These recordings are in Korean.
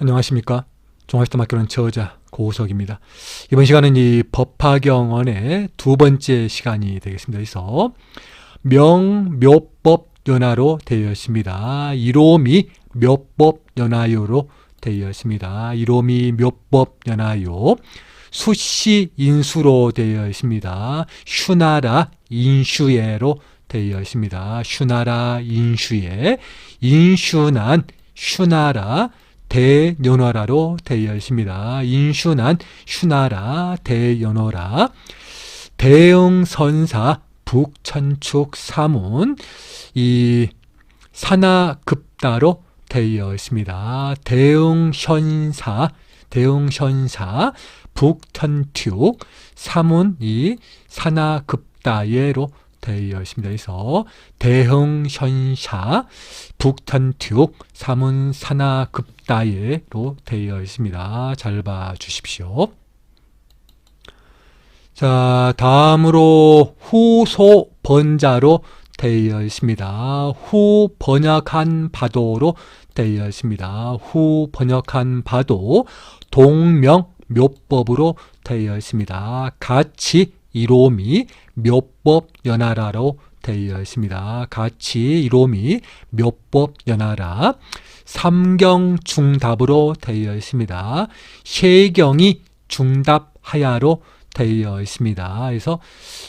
안녕하십니까. 종합시대학교는 저자 고우석입니다. 이번 시간은 이 법화경언의 두 번째 시간이 되겠습니다. 그래서 명묘법 연화로 되어 있습니다. 이로미 묘법 연화요로 되어 있습니다. 이로미 묘법 연화요. 수시 인수로 되어 있습니다. 슈나라 인슈예로 되어 있습니다. 슈나라 인슈예. 인슈난 슈나라 대연화라로 되어 있습니다. 인슈난 슈나라 대연화라 대응선사 북천축 사문 이 산하급다로 되어 있습니다. 대응현사 대응현사 북천축 사문 이 산하급다예로 되어 있습니다. 그래서 대흥현사 북탄투 사문 산하 급다예로 되어 있습니다. 잘 봐 주십시오. 자, 다음으로 후소 번자로 되어 있습니다. 후 번역한 바도로 되어 있습니다. 후 번역한 바도 동명 묘법으로 되어 있습니다. 같이 이로미 묘법 연하라로 되어 있습니다. 같이 이로미 묘법 연하라 삼경 중답으로 되어 있습니다. 셰경이 중답하야로 되어 있습니다. 그래서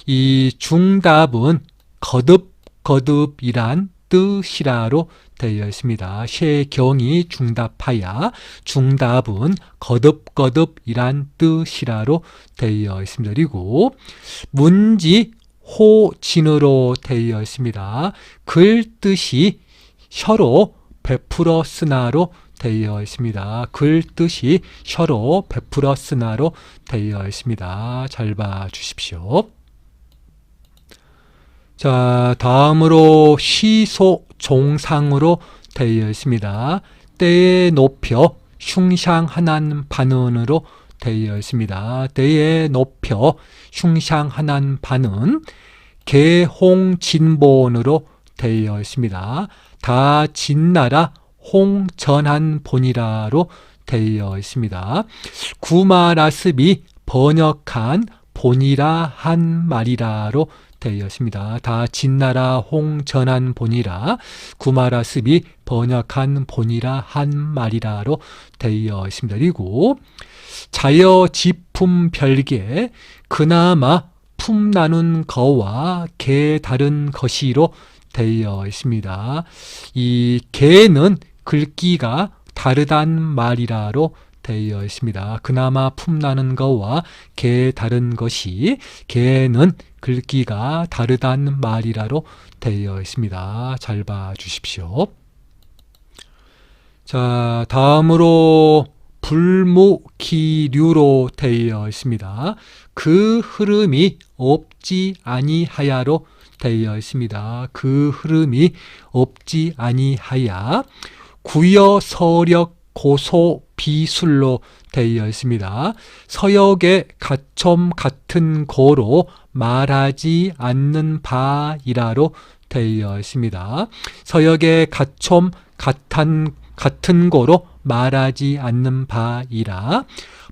이 중답은 거듭 거듭이란 뜻이라로 되어 있습니다. 셰경이 중답하야 중답은 거듭거듭이란 뜻이라로 되어 있습니다. 그리고 문지 호진으로 되어 있습니다. 글 뜻이 혀로 베풀어 쓰나로 되어 있습니다. 글 뜻이 혀로 베풀어 쓰나로 되어 있습니다. 잘 봐 주십시오. 자, 다음으로 시소 종상으로 되어 있습니다. 때에 높여 흉상하난 반은으로 되어 있습니다. 때에 높여 흉상하난 반은 개홍진본으로 되어 있습니다. 다 진나라 홍전한 본이라로 되어 있습니다. 구마라습이 번역한 본이라 한 말이라로 되어 있습니다. 다 진나라 홍전한 본이라 구마라 습이 번역한 본이라 한 말이라로 되어 있습니다. 그리고 자여 지품 별개 그나마 품 나눈 거와 개 다른 것이로 되어 있습니다. 이 개는 글귀가 다르단 말이라로 되어 있습니다. 그나마 품나는 거와 개 다른 것이 개는 글귀가 다르단 말이라로 되어 있습니다. 잘 봐 주십시오. 자, 다음으로 불무기류로 되어 있습니다. 그 흐름이 없지 아니하야로 되어 있습니다. 그 흐름이 없지 아니하야 구여 서력 고소 비술로 되어 있습니다. 서역의 가첨 같은 거로 말하지 않는 바이라로 되어 있습니다. 서역의 가첨 같은 같은 거로 말하지 않는 바이라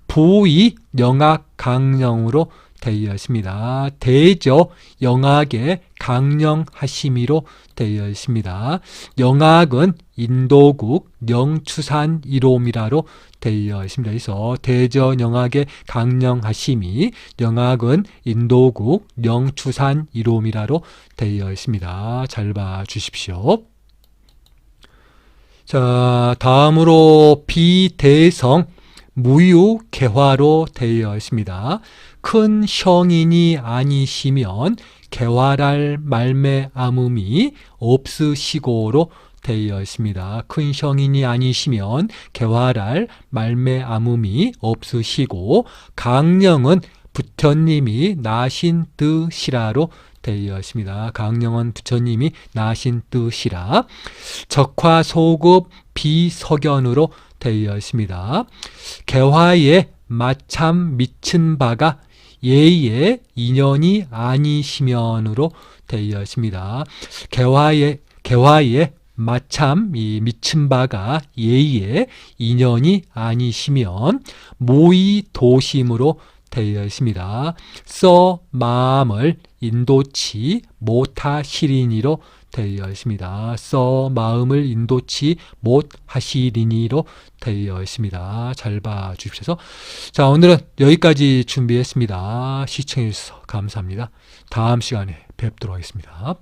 부의 영악 강령으로 되어 있습니다. 대저 영악의 강령하심이로 되어 있습니다. 영악은 인도국 영추산 이롬이라로 되어 있습니다. 그래서 대저 영악의 강령하심이 영악은 인도국 영추산 이롬이라로 되어 있습니다. 잘 봐 주십시오. 자, 다음으로 비대성 무유개화로 되어 있습니다. 큰 성인이 아니시면 개화랄 말매 암음이 없으시고로 되어 있습니다. 큰 성인이 아니시면 개화랄 말매 암음이 없으시고 강령은 부처님이 나신 뜻이라로 되어 있습니다. 강령은 부처님이 나신 뜻이라 적화소급 비석연으로 되어 있습니다. 개화에 마참 미친 바가 예의 인연이 아니시면으로 되어 있습니다. 개화에 개화에 마참 이 미친 바가 예의에 인연이 아니시면 모의 도심으로 되어 있습니다. 써 마음을 인도치 못하시리니로 되어 있습니다. 써 마음을 인도치 못 하시리니로 되어 있습니다. 잘 봐주십시오. 자, 오늘은 여기까지 준비했습니다. 시청해주셔서 감사합니다. 다음 시간에 뵙도록 하겠습니다.